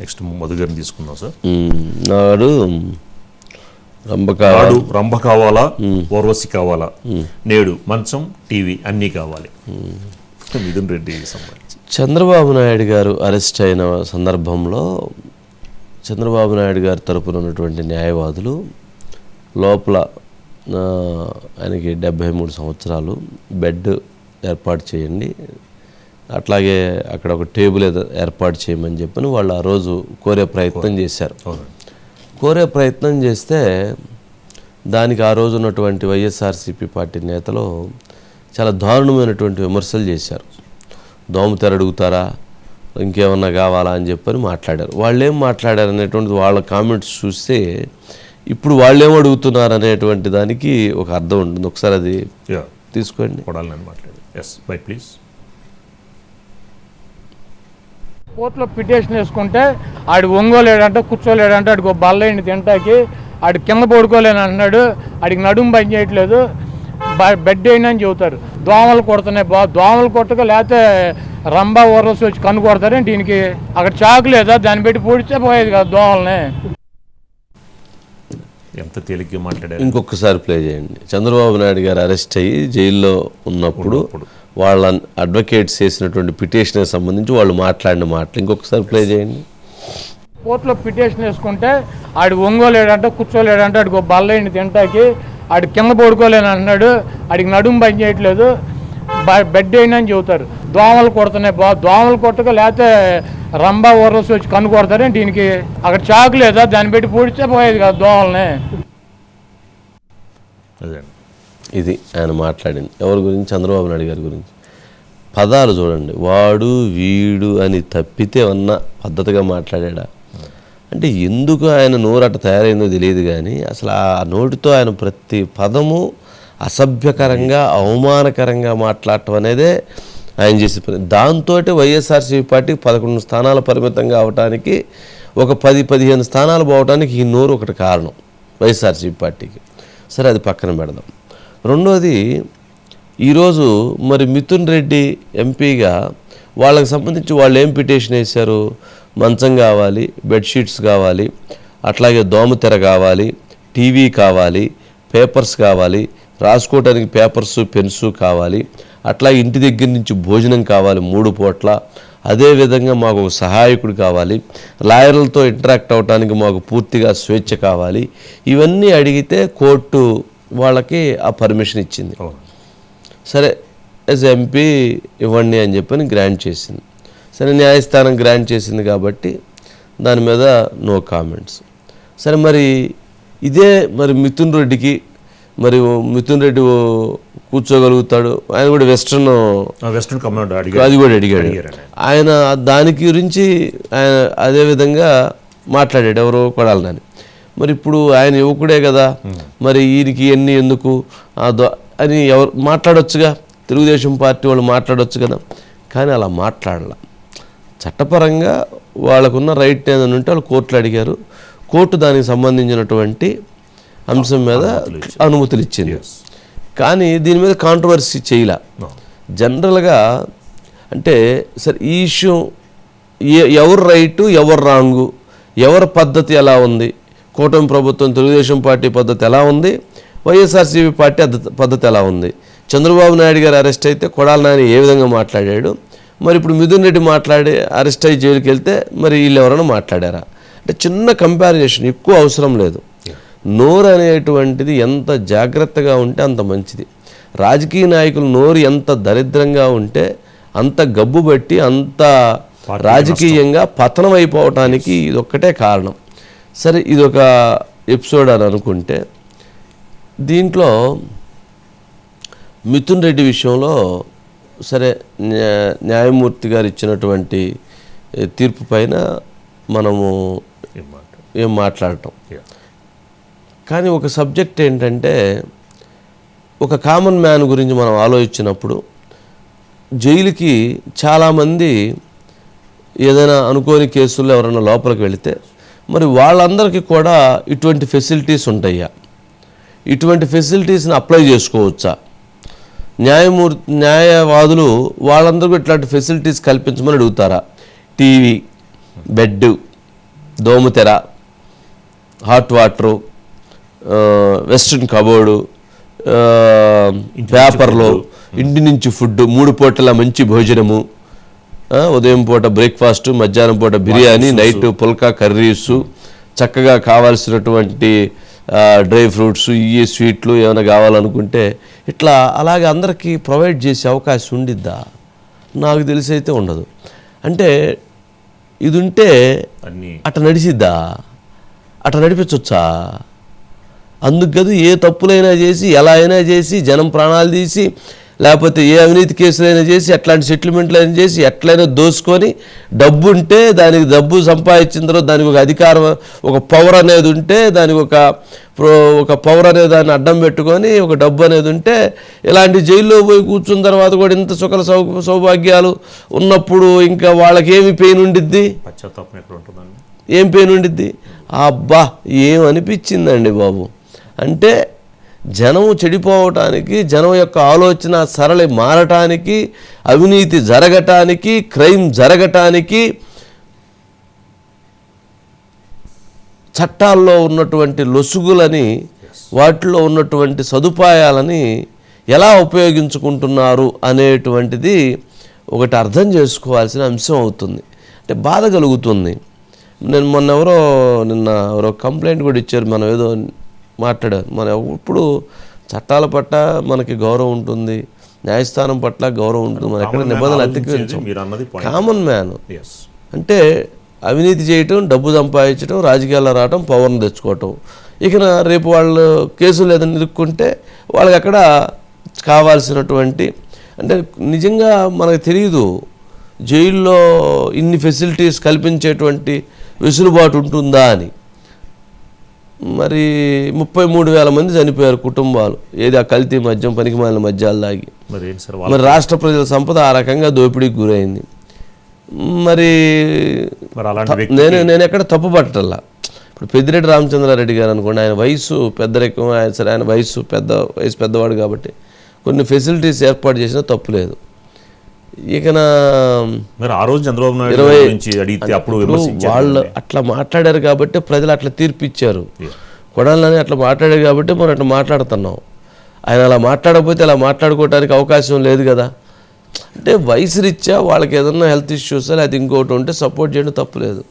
Next Madhu గారిని తీసుకుందాం sir. నాడు నాడు రంభ కావాలా ఓర్వశి కావాలా? నేడు మంచం టీవీ అన్నీ కావాలి. మిథున్ రెడ్డి సంబంధించి. చంద్రబాబు నాయుడు గారు అరెస్ట్ అయిన సందర్భంలో చంద్రబాబు నాయుడు గారి తరపున ఉన్నటువంటి న్యాయవాదులు లోపల ఆయనకి డెబ్భై మూడు సంవత్సరాలు బెడ్ ఏర్పాటు చేయండి. అట్లాగే అక్కడ ఒక టేబుల్ ఏదో ఏర్పాటు చేయమని చెప్పని వాళ్ళు ఆ రోజు కోరే ప్రయత్నం చేశారు. కోరే. ప్రయత్నం చేస్తే దానికి ఆ రోజు ఉన్నటువంటి వైఎస్ఆర్సీపీ పార్టీ నేతలు చాలా దారుణమైనటువంటి విమర్శలు చేశారు. దోమతెర అడుగుతారా ఇంకేమన్నా కావాలా అని చెప్పని మాట్లాడారు. వాళ్ళు ఏం మాట్లాడారు అనేటువంటిది వాళ్ళ కామెంట్స్ చూస్తే ఇప్పుడు వాళ్ళు ఏం అడుగుతున్నారు అనేటువంటి దానికి ఒక అర్థం ఉంటుంది. ఒకసారి అది తీసుకోండి. ఎస్ బై ప్లీజ్ కోర్టులో పిటిషన్ వేసుకుంటే ఆడు ఒంగోలేడంట కూర్చోలేడంట ఆడికి ఒక బల్లైంది తింటాకి ఆడు కింద పడుకోలేని అంటున్నాడు ఆడికి నడుము పని చేయట్లేదు బ- బెడ్ అయినా అని చెబుతారు. దోమలు కొడుతున్నాయి బా దోమలు కొట్టక లేకపోతే రంబా ఊరసి వచ్చి కన్ను కొడతారు దీనికి అక్కడ చాకు లేదా? దాన్ని పెట్టి పూడిస్తే పోయేది కదా దోమల్ని. ఎంత తేలిగ్గా మాట్లాడారు. ఇంకొకసారి ప్లే చేయండి. చంద్రబాబు నాయుడు గారు అరెస్ట్ అయ్యి జైల్లో ఉన్నప్పుడు. వాళ్ళ అడ్వకేట్స్ చేసినటువంటి పిటిషన్కి సంబంధించి వాళ్ళు మాట్లాడిన మాటలు ఇంకొకసారి ప్లే చేయండి. కోర్టులో పిటిషన్ వేసుకుంటే ఆడు ఒంగోలేడంట కూర్చోలేడంట ఆడికి ఒక బల్లైంది తింటాకి ఆడు కింద పడుకోలేని అంటున్నాడు ఆడికి నడుము పని చేయట్లేదు బెడ్ అయినా అని చెబుతారు. దోమలు కొడుతున్నాయి బా దోమలు కొట్టక లేకపోతే రంబా ఊరసి వచ్చి కన్ను కొడతారు దీనికి? అక్కడ చాకు లేదా? దాన్ని పెట్టి పూడిస్తే పోయేది కదా దోమల్ని. అదే ఇది ఆయన మాట్లాడింది. ఎవరి గురించి? చంద్రబాబు నాయుడు గారి గురించి. పదాలు చూడండి. వాడు వీడు అని తప్పితే ఉన్న పద్ధతిగా మాట్లాడా అంటే ఎందుకు ఆయన నోరు అట్ట తయారైందో తెలియదు కానీ అసలు ఆ నోటితో ఆయన ప్రతి పదము అసభ్యకరంగా అవమానకరంగా మాట్లాడటం అనేదే ఆయన చేసే పని. దాంతో వైఎస్ఆర్సీపీ పార్టీకి పదకొండు స్థానాల పరిమితంగా అవటానికి ఒక పది పదిహేను స్థానాలు పోవటానికి ఈ నోరు ఒకటి కారణం వైఎస్ఆర్సీపీ పార్టీకి. సరే అది పక్కన పెడదాం. రెండోది ఈరోజు మరి మిథున్ రెడ్డి ఎంపీగా వాళ్ళకి సంబంధించి వాళ్ళు ఏం పిటిషన్ వేశారు? మంచం కావాలి బెడ్షీట్స్ కావాలి అట్లాగే దోమతెర కావాలి టీవీ కావాలి పేపర్స్ కావాలి రాసుకోవడానికి పేపర్స్ పెన్సు కావాలి అట్లా ఇంటి దగ్గర నుంచి భోజనం కావాలి మూడు పూట్ల. అదేవిధంగా మాకు ఒక సహాయకుడు కావాలి. లాయర్లతో ఇంటరాక్ట్ అవడానికి మాకు పూర్తిగా స్వేచ్ఛ కావాలి. ఇవన్నీ అడిగితే కోర్టు వాళ్ళకి ఆ పర్మిషన్ ఇచ్చింది. సరే ఎస్ ఎంపీ ఇవ్వండి అని చెప్పని గ్రాంట్ చేసింది. సరే న్యాయస్థానం గ్రాంట్ చేసింది కాబట్టి దాని మీద నో కామెంట్స్ సరే మరి ఇదే మరి మిథున్ రెడ్డికి మరి మిథున్ రెడ్డి కూర్చోగలుగుతాడు ఆయన కూడా వెస్ట్రన్ వెస్ట్రన్ కమాండ్ అది కూడా అడిగాడు. ఆయన. దాని గురించి ఆయన అదే విధంగా మాట్లాడాడు ఎవరో కొడాలని మరి ఇప్పుడు ఆయన యువకుడే కదా. మరి ఈయనకి ఎన్ని ఎందుకు? అని ఎవరు మాట్లాడొచ్చుగా? తెలుగుదేశం పార్టీ వాళ్ళు మాట్లాడొచ్చు కదా. కానీ అలా మాట్లాడాల. చట్టపరంగా వాళ్ళకున్న రైట్ ఏదైనా ఉంటే వాళ్ళు కోర్టులు అడిగారు. కోర్టు దానికి సంబంధించినటువంటి అంశం మీద అనుమతులు ఇచ్చింది కానీ దీని మీద కాంట్రవర్సీ చేయలే. జనరల్గా అంటే సరే ఈ ఇష్యూ ఎవరు రైటు ఎవరు రాంగు ఎవరి పద్ధతి ఎలా ఉంది? కూటమి ప్రభుత్వం తెలుగుదేశం పార్టీ పద్ధతి ఎలా ఉంది? వైఎస్ఆర్సీపీ పార్టీ పద్ధతి ఎలా ఉంది? చంద్రబాబు నాయుడు గారు అరెస్ట్ అయితే కొడాల నాని ఏ విధంగా మాట్లాడాడు? మరి ఇప్పుడు మిథున్ రెడ్డి మాట్లాడి అరెస్ట్ అయ్యి జైలుకి వెళ్తే మరి వీళ్ళు ఎవరైనా మాట్లాడారా? అంటే చిన్న కంపారిజేషన్ ఎక్కువ అవసరం లేదు. నోరు అనేటువంటిది ఎంత జాగ్రత్తగా ఉంటే అంత మంచిది. రాజకీయ నాయకులు నోరు ఎంత దరిద్రంగా ఉంటే అంత గబ్బు బట్టి అంత రాజకీయంగా పతనం అయిపోవటానికి ఇది ఒక్కటే కారణం. సరే ఇది ఒక ఎపిసోడ్ అని అనుకుంటే దీంట్లో మిథున్ రెడ్డి విషయంలో సరే న్యా- న్యాయమూర్తి గారు ఇచ్చినటువంటి తీర్పు పైన మనము ఏం మాట ఏం మాట్లాడటం. కానీ ఒక సబ్జెక్ట్ ఏంటంటే ఒక కామన్ మ్యాన్ గురించి మనం ఆలోచించినప్పుడు జైలుకి చాలామంది ఏదైనా అనుకోని కేసుల్లో ఎవరైనా లోపలికి వెళితే మరి వాళ్ళందరికీ కూడా ఇటువంటి ఫెసిలిటీస్ ఉంటాయా? ఇటువంటి ఫెసిలిటీస్ని అప్లై చేసుకోవచ్చా? న్యాయమూర్తి న్యాయవాదులు వాళ్ళందరికీ ఇట్లాంటి ఫెసిలిటీస్ కల్పించమని అడుగుతారా? టీవీ బెడ్ దోమతెర హాట్ వాటరు వెస్ట్రన్ కబోర్డు పేపర్లు ఇంటి నుంచి ఫుడ్ మూడు పూటల మంచి భోజనము ఉదయం పూట బ్రేక్ఫాస్ట్ మధ్యాహ్నం పూట బిర్యానీ నైట్ పుల్కా కర్రీస్ చక్కగా కావాల్సినటువంటి డ్రై ఫ్రూట్స్ ఈ స్వీట్లు ఏమైనా కావాలనుకుంటే ఇట్లా అలాగే అందరికీ ప్రొవైడ్ చేసే అవకాశం ఉండిద్దా? నాకు తెలిసి అయితే ఉండదు. అంటే ఇది ఉంటే అట్ట నడిచిద్దా అట్ట నడిపించవచ్చా అందుకు కదా ఏ తప్పులైనా చేసి ఎలా అయినా చేసి జనం ప్రాణాలు తీసి లేకపోతే ఏ అవినీతి కేసులైనా చేసి అట్లాంటి సెటిల్మెంట్లు అయినా చేసి ఎట్లయినా దోసుకొని డబ్బు ఉంటే దానికి డబ్బు సంపాదించిన తర్వాత దానికి ఒక అధికారం ఒక పవర్ అనేది ఉంటే దానికి ఒక ప్రో- ఒక పవర్ అనే దాన్ని అడ్డం పెట్టుకొని ఒక డబ్బు అనేది ఉంటే ఇలాంటి జైల్లో పోయి కూర్చున్న తర్వాత కూడా ఇంత సుఖ సౌ సౌభాగ్యాలు ఉన్నప్పుడు ఇంకా వాళ్ళకి ఏమి పెయిన్ ఉండిద్ది ఏం పెయిన్ ఉండిద్ది? అబ్బా ఏం అనిపించిందండి బాబు. అంటే జనం చెడిపోవటానికి జనం యొక్క ఆలోచన సరళి మారటానికి అవినీతి జరగటానికి క్రైమ్ జరగటానికి చట్టాల్లో ఉన్నటువంటి లొసుగులని వాటిలో ఉన్నటువంటి సదుపాయాలని ఎలా ఉపయోగించుకుంటున్నారు అనేటువంటిది ఒకటి అర్థం చేసుకోవాల్సిన అంశం అవుతుంది. అంటే బాధ కలుగుతుంది. నేను మొన్న ఎవరో నిన్న ఎవరో కంప్లైంట్ కూడా ఇచ్చారు. మనం ఏదో మాట్లాడారు. మన ఇప్పుడు చట్టాల పట్ల మనకి గౌరవం ఉంటుంది న్యాయస్థానం పట్ల గౌరవం ఉంటుంది మనం ఎక్కడ నిబంధనలు అతిక్రమించాం. కామన్ మ్యాన్ ఎస్ అంటే అవినీతి చేయటం డబ్బు సంపాదించడం రాజకీయాల్లో రావటం పవర్ని తెచ్చుకోవటం. ఇక రేపు వాళ్ళు కేసులు ఏదైనా ఇరుక్కుంటే వాళ్ళకి అక్కడ కావాల్సినటువంటి అంటే నిజంగా మనకు తెలియదు జైల్లో ఇన్ని ఫెసిలిటీస్ కల్పించేటువంటి వెసులుబాటు ఉంటుందా అని. మరి ముప్పై మూడు వేల మంది చనిపోయారు కుటుంబాలు. ఏది ఆ కల్తీ మద్యం పనికిమాలిన మద్యాలు దాగి. మరి రాష్ట్ర ప్రజల సంపద ఆ రకంగా దోపిడీకి గురైంది. మరి నేను నేను ఎక్కడ తప్పు పట్టల్లా ఇప్పుడు పెద్దిరెడ్డి రామచంద్రారెడ్డి గారు అనుకోండి ఆయన వయసు పెద్దరికం ఆయన సరే ఆయన వయసు పెద్ద వయసు పెద్దవాడు కాబట్టి కొన్ని ఫెసిలిటీస్ ఏర్పాటు చేసినా తప్పు లేదు. ఇక మరి ఆ రోజు చంద్రబాబు నాయుడు గురించి అడిగితే అప్పుడు వాళ్ళు. అట్లా మాట్లాడారు కాబట్టి ప్రజలు అట్లా తీర్పు ఇచ్చారు Yeah. కొడాలని అట్లా మాట్లాడారు కాబట్టి మనం అట్లా మాట్లాడుతున్నాం ఆయన అలా మాట్లాడకపోతే అలా మాట్లాడుకోవడానికి అవకాశం లేదు కదా అంటే వయసు రీత్యా వాళ్ళకి ఏదన్నా హెల్త్ ఇష్యూస్ లేదా ఇంకోటి ఉంటే సపోర్ట్ చేయడం తప్పులేదు